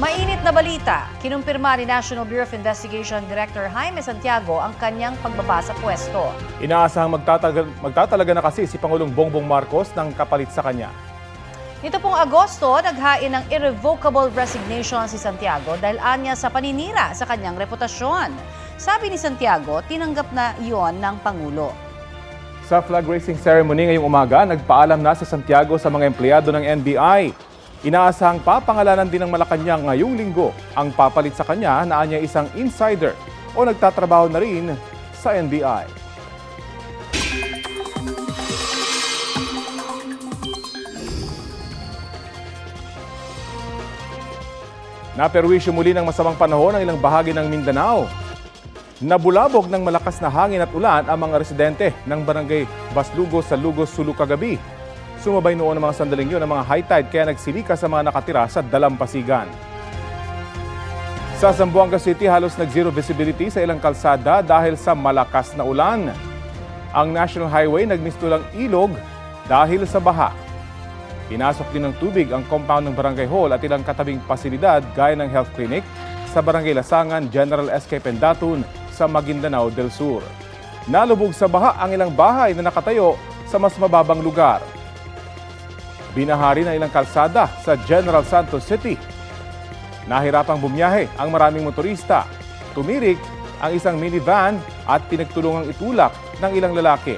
Mainit na balita, kinumpirma ni National Bureau of Investigation Director Jaime Santiago ang kanyang pagbaba sa pwesto. Inaasahang magtatagal, magtatalaga na kasi si Pangulong Bongbong Marcos ng kapalit sa kanya. Nito pong Agosto, naghain ng irrevocable resignation si Santiago dahil anya sa paninira sa kanyang reputasyon. Sabi ni Santiago, tinanggap na iyon ng Pangulo. Sa flag raising ceremony ngayong umaga, nagpaalam na si Santiago sa mga empleyado ng NBI. Inaasahang papangalanan din ng Malacanang ngayong linggo ang papalit sa kanya na anya isang insider o nagtatrabaho na rin sa NBI. Naperwisyo muli ng masamang panahon ang ilang bahagi ng Mindanao. Nabulabog ng malakas na hangin at ulan ang mga residente ng barangay Baslugos sa Lugos, Sulu kagabi. Sumabay noon ng mga sandaling yun ang mga high tide kaya nagsilika sa mga nakatira sa Dalampasigan. Sa Zamboanga City, halos nag-zero visibility sa ilang kalsada dahil sa malakas na ulan. Ang National Highway nagmistulang ilog dahil sa baha. Pinasok din ng tubig ang compound ng Barangay Hall at ilang katabing pasilidad gaya ng health clinic sa Barangay Lasangan, General SK Pendatun sa Maguindanao del Sur. Nalubog sa baha ang ilang bahay na nakatayo sa mas mababang lugar. Binahari ng ilang kalsada sa General Santos City. Nahirapang bumiyahe ang maraming motorista. Tumirik ang isang minivan at pinagtulungang itulak ng ilang lalaki.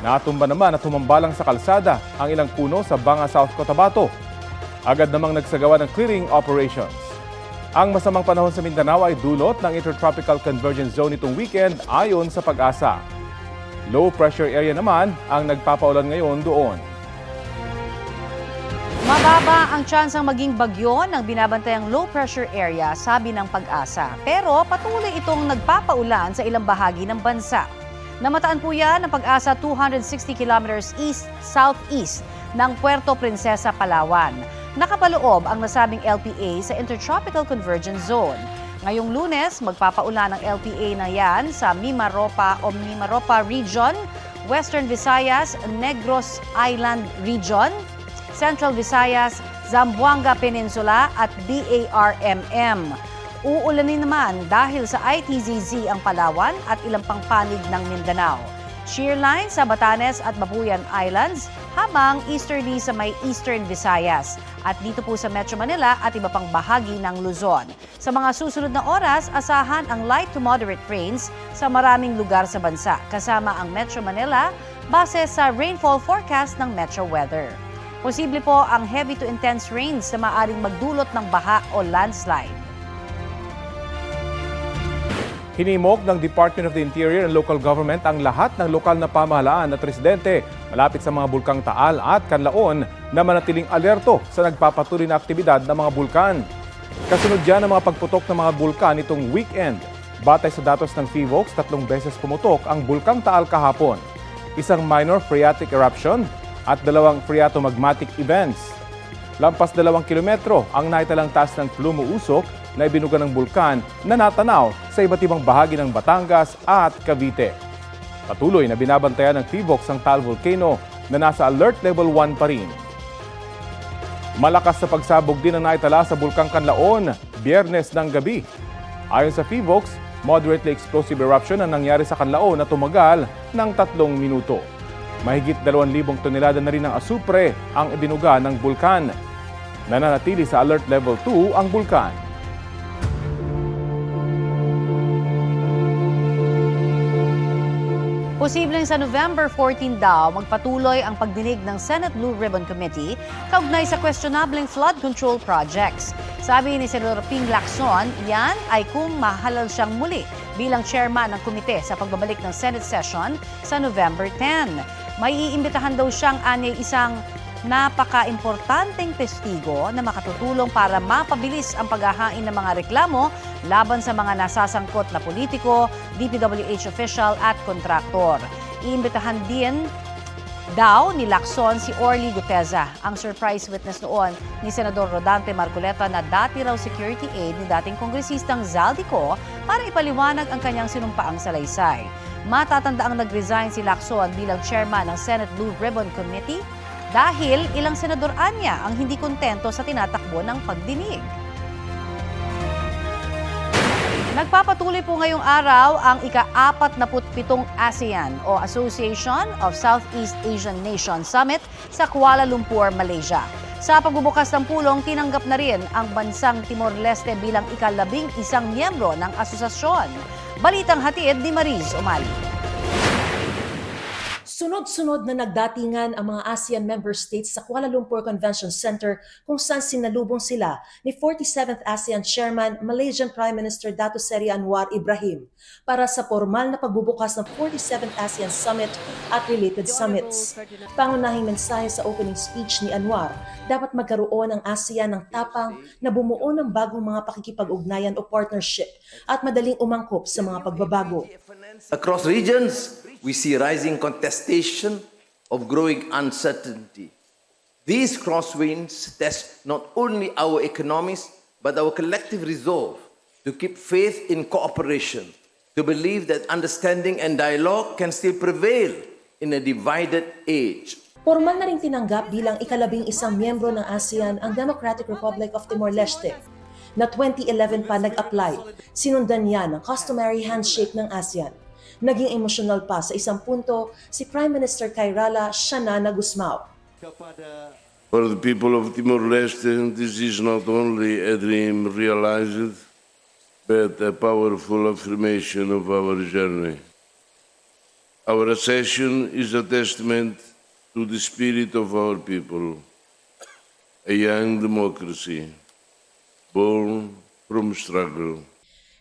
Natumba naman at tumambalang sa kalsada ang ilang puno sa Banga, South Cotabato. Agad namang nagsagawa ng clearing operations. Ang masamang panahon sa Mindanao ay dulot ng Intertropical Convergence Zone itong weekend ayon sa pag-asa. Low pressure area naman ang nagpapaulan ngayon doon. Mababa ang tsansang maging bagyo ng binabantayang low pressure area, sabi ng pag-asa. Pero patuloy itong nagpapaulan sa ilang bahagi ng bansa. Namataan po yan ng pag-asa 260 kilometers east-southeast ng Puerto Princesa, Palawan. Nakapaloob ang nasabing LPA sa Intertropical Convergence Zone. Ngayong lunes, magpapaulan ng LPA na yan sa Mimaropa o Mimaropa Region, Western Visayas, Negros Island Region, Central Visayas, Zamboanga Peninsula at BARMM. Uulanin naman dahil sa ITZZ ang Palawan at ilang pang panig ng Mindanao. Shear line sa Batanes at Babuyan Islands habang easterly sa may Eastern Visayas at dito po sa Metro Manila at iba pang bahagi ng Luzon. Sa mga susunod na oras, asahan ang light to moderate rains sa maraming lugar sa bansa kasama ang Metro Manila base sa rainfall forecast ng Metro Weather. Posible po ang heavy to intense rains na maaring magdulot ng baha o landslide. Hinimok ng Department of the Interior and Local Government ang lahat ng lokal na pamahalaan at residente malapit sa mga bulkang Taal at Kanlaon na manatiling alerto sa nagpapatuloy na aktibidad ng mga bulkan. Kasunod dyan ang mga pagputok ng mga bulkan itong weekend. Batay sa datos ng PHIVOX, tatlong beses pumutok ang bulkang Taal kahapon. Isang minor phreatic eruption at dalawang phreatomagmatic events. Lampas dalawang kilometro ang naitalang taas ng plumo usok na ibinuga ng bulkan na natanaw sa iba't ibang bahagi ng Batangas at Cavite. Patuloy na binabantayan ng PHIVOX ang Taal Volcano na nasa alert level 1 pa rin. Malakas sa pagsabog din ang naitala sa Bulkang Kanlaon, biyernes ng gabi. Ayon sa PHIVOX, moderately explosive eruption ang nangyari sa Kanlaon na tumagal ng tatlong minuto. Mahigit 2,000 tonelada na rin ng asupre ang ibinuga ng bulkan. Nananatili sa alert level 2 ang bulkan. Posibleng sa November 14 daw magpatuloy ang pagdinig ng Senate Blue Ribbon Committee kaugnay sa questionableng flood control projects. Sabi ni Senador Ping Lacson, yan ay kung mahalal siyang muli bilang chairman ng komite sa pagbabalik ng Senate session sa November 10. May iimbitahan daw siyang anay isang napaka-importanteng testigo na makatutulong para mapabilis ang paghahain ng mga reklamo laban sa mga nasasangkot na politiko, DPWH official at kontraktor. Iimbitahan din daw ni Lacson si Orly Guteza, ang surprise witness noon ni Senador Rodante Marcoleta na dati raw security aide ni dating kongresistang Zaldico para ipaliwanag ang kanyang sinumpaang salaysay. Matatanda ang nag-resign si Lacson bilang chairman ng Senate Blue Ribbon Committee dahil ilang senador anya ang hindi kontento sa tinatakbo ng pagdinig. Nagpapatuloy po ngayong araw ang ika-47 ASEAN o Association of Southeast Asian Nations Summit sa Kuala Lumpur, Malaysia. Sa pagbubukas ng pulong, tinanggap na rin ang bansang Timor-Leste bilang ikalabing isang miyembro ng asosasyon. Balitang hatid ni Mariz Umali. Sunod-sunod na nagdatingan ang mga ASEAN member states sa Kuala Lumpur Convention Center kung saan sinalubong sila ni 47th ASEAN Chairman Malaysian Prime Minister Dato Seri Anwar Ibrahim para sa formal na pagbubukas ng 47th ASEAN Summit at related summits. Pangunahing mensahe sa opening speech ni Anwar, dapat magkaroon ng ASEAN ng tapang na bumuo ng bagong mga pakikipag-ugnayan o partnership at madaling umangkop sa mga pagbabago. Across regions, we see rising contestation of growing uncertainty. These crosswinds test not only our economies, but our collective resolve to keep faith in cooperation, to believe that understanding and dialogue can still prevail in a divided age. Formal na rin tinanggap bilang ikalabing isang miyembro ng ASEAN ang Democratic Republic of Timor-Leste na 2011 pa nag-apply. Sinundan niya ng customary handshake ng ASEAN. Naging emosyonal pa sa isang punto si Prime Minister Kairala Shanana Gusmao. For the people of Timor-Leste, this is not only a dream realized, but a powerful affirmation of our journey. Our accession is a testament to the spirit of our people, a young democracy born from struggle.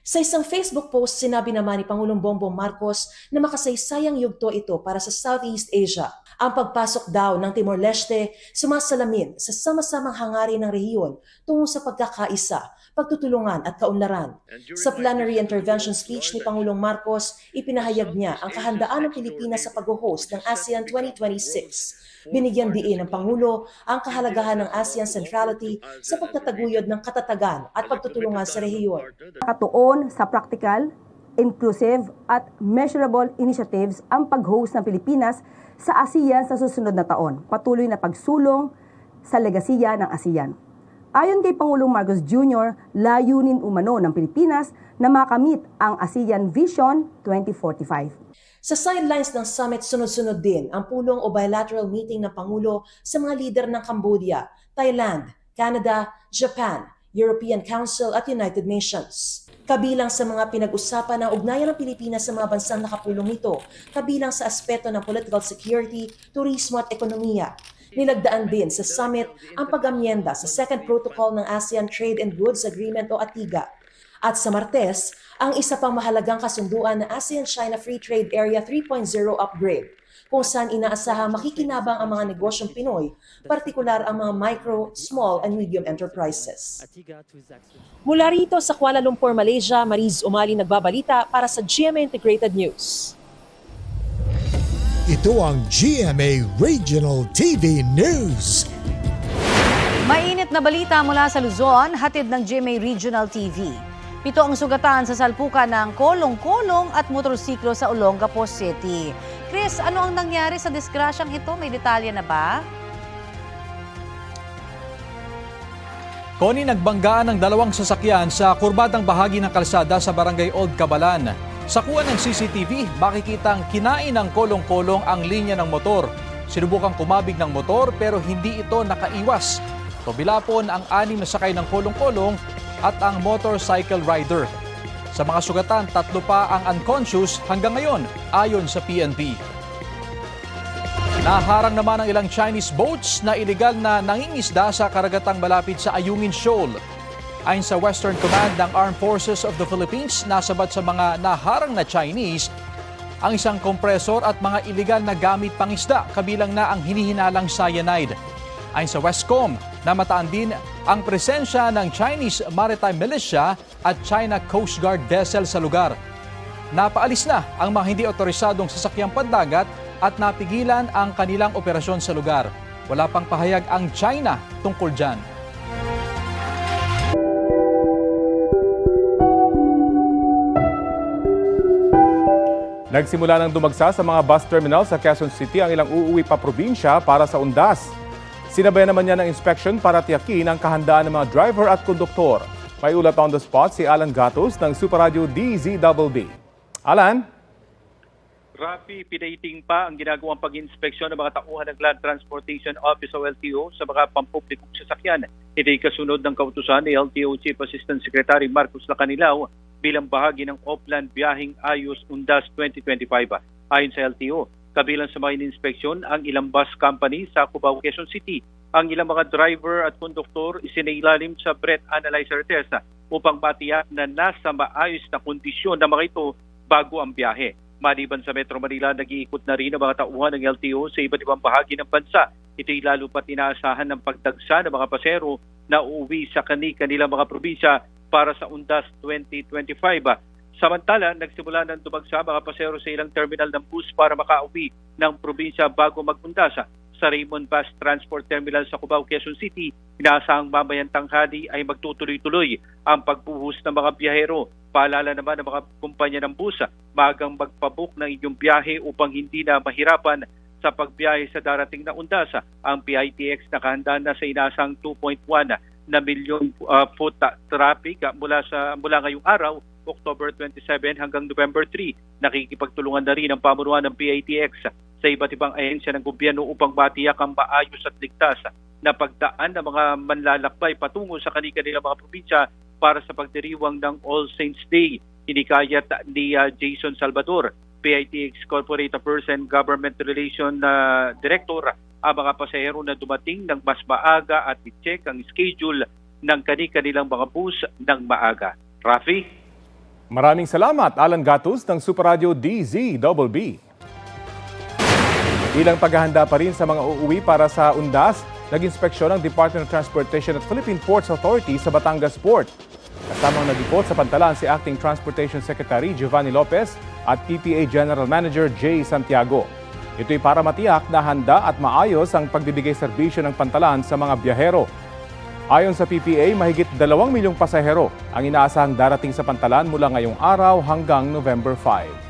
Sa isang Facebook post, sinabi naman ni Pangulong Bongbong Marcos na makasaysayang yugto ito para sa Southeast Asia. Ang pagpasok daw ng Timor-Leste sumasalamin sa sama-samang hangarin ng rehiyon tungo sa pagkakaisa, pagtutulungan at kaunlaran. Sa plenary intervention speech ni Pangulong Marcos, ipinahayag niya ang kahandaan ng Pilipinas sa pag-host ng ASEAN 2026. Binigyan diin ng Pangulo ang kahalagahan ng ASEAN centrality sa pagtataguyod ng katatagan at pagtutulungan sa rehiyon. Nakatuon sa practical, inclusive at measurable initiatives ang pag-host ng Pilipinas sa ASEAN sa susunod na taon. Patuloy na pagsulong sa legasiya ng ASEAN. Ayon kay Pangulong Marcos Jr., layunin umano ng Pilipinas na makamit ang ASEAN Vision 2045. Sa sidelines ng summit, sunod-sunod din ang pulong o bilateral meeting ng Pangulo sa mga lider ng Cambodia, Thailand, Canada, Japan, European Council at United Nations. Kabilang sa mga pinag-usapan ng ugnayan ng Pilipinas sa mga bansang nakapulong nito, kabilang sa aspeto ng political security, turismo at ekonomiya. Nilagdaan din sa summit ang pag-amyenda sa Second Protocol ng ASEAN Trade and Goods Agreement o ATIGA. At sa Martes, ang isa pang mahalagang kasunduan na ASEAN-China Free Trade Area 3.0 upgrade, kung saan inaasahang makikinabang ang mga negosyong Pinoy, partikular ang mga micro, small, and medium enterprises. Mula rito sa Kuala Lumpur, Malaysia, Mariz Umali nagbabalita para sa GMA Integrated News. Ito ang GMA Regional TV News. Mainit na balita mula sa Luzon, hatid ng GMA Regional TV. Pito ang sugatan sa salpukan ng kolong-kolong at motorsiklo sa Olongapo City. Chris, ano ang nangyari sa disgrasyang ito? May detalye na ba? Koni nagbanggaan ng dalawang sasakyan sa kurbadang bahagi ng kalsada sa barangay Old Cabalan. Sa kuha ng CCTV, makikitang kinain ng kolong-kolong ang linya ng motor. Sinubukang kumabig ng motor pero hindi ito nakaiwas. Tubilapon ang anim na sakay ng kolong-kolong at ang motorcycle rider. Sa mga sugatan, tatlo pa ang unconscious hanggang ngayon ayon sa PNP. Naharang naman ang ilang Chinese boats na iligal na nangingisda sa karagatang malapit sa Ayungin Shoal. Ayon sa Western Command ng Armed Forces of the Philippines, nasabat sa mga naharang na Chinese ang isang kompresor at mga iligal na gamit pangisda kabilang na ang hinihinalang cyanide. Ayon sa Westcom, namataan din ang presensya ng Chinese Maritime Militia at China Coast Guard vessel sa lugar. Napaalis na ang mga hindi otorisadong sasakyang pandagat at napigilan ang kanilang operasyon sa lugar. Wala pang pahayag ang China tungkol dyan. Nagsimula ng dumagsa sa mga bus terminal sa Quezon City ang ilang uuwi pa probinsya para sa undas. Sinabayan naman niya ng inspection para tiyakin ang kahandaan ng mga driver at konduktor. May ulat on the spot si Alan Gatos ng Super Radio DZBB. Alan? Rafi, pinating pa ang ginagawang pag-inspeksyon ng mga tauhan ng Land Transportation Office o LTO sa mga pampublikong sasakyan. Ito ay kasunod ng kautusan ni LTO Chief Assistant Secretary Marcos Lacanilao bilang bahagi ng Oplan Biyahing Ayos Undas 2025. Ayon sa LTO, kabilang sa mga inspeksyon ang ilang bus company sa Cubao, Quezon City. Ang ilang mga driver at konduktor isinailalim sa breath analyzer test upang matiyak na nasa maayos na kondisyon ng mga ito bago ang biyahe. Maliban sa Metro Manila, nag-iikot na rin ang mga tauhan ng LTO sa iba't ibang bahagi ng bansa. Ito'y lalo pat inaasahan ng pagdagsa ng mga pasero na uuwi sa kani-kanilang mga probinsya para sa Undas 2025. Samantala, nagsimula ng dumagsa mga pasero sa ilang terminal ng bus para makauwi ng probinsya bago mag-undas. Sa Raymond Bus Transport Terminal sa Cubao, Quezon City, inaasahang mamayang tanghali ay magtutuloy-tuloy ang pagbuhos ng mga biyahero. Paalala naman ng mga kumpanya ng bus, magang magpabook ng inyong biyahe upang hindi na mahirapan sa pagbiyahe sa darating na undas. Ang PITX nakahanda na sa inasang 2.1 na milyon uh, foot traffic mula sa mula ngayong araw October 27 hanggang November 3. Nakikipagtulungan na rin ang pamunuan ng PITX sa iba't ibang ahensya ng gobyerno upang matiyak ang maayos at ligtas na pagdaan ng mga manlalakbay patungo sa kanilang mga probinsya para sa pagdiriwang ng All Saints Day. Inikayat ni uh, Jason Salvador, PITX Corporate Affairs and Government Relation uh, Director, ang mga pasahero na dumating ng mas maaga at i-check ang schedule ng kanilang mga bus ng maaga. Rafi? Maraming salamat, Alan Gatos ng Super Radio DZBB. Bilang paghahanda pa rin sa mga uuwi para sa Undas, nag-inspeksyon ng Department of Transportation at Philippine Ports Authority sa Batangas Port. Kasamang nag-ipot sa pantalan si Acting Transportation Secretary Giovanni Lopez at PPA General Manager Jay Santiago. Ito'y para matiyak na handa at maayos ang pagbibigay serbisyo ng pantalan sa mga biyahero. Ayon sa PPA, mahigit 2 milyong pasahero ang inaasahang darating sa pantalan mula ngayong araw hanggang November 5.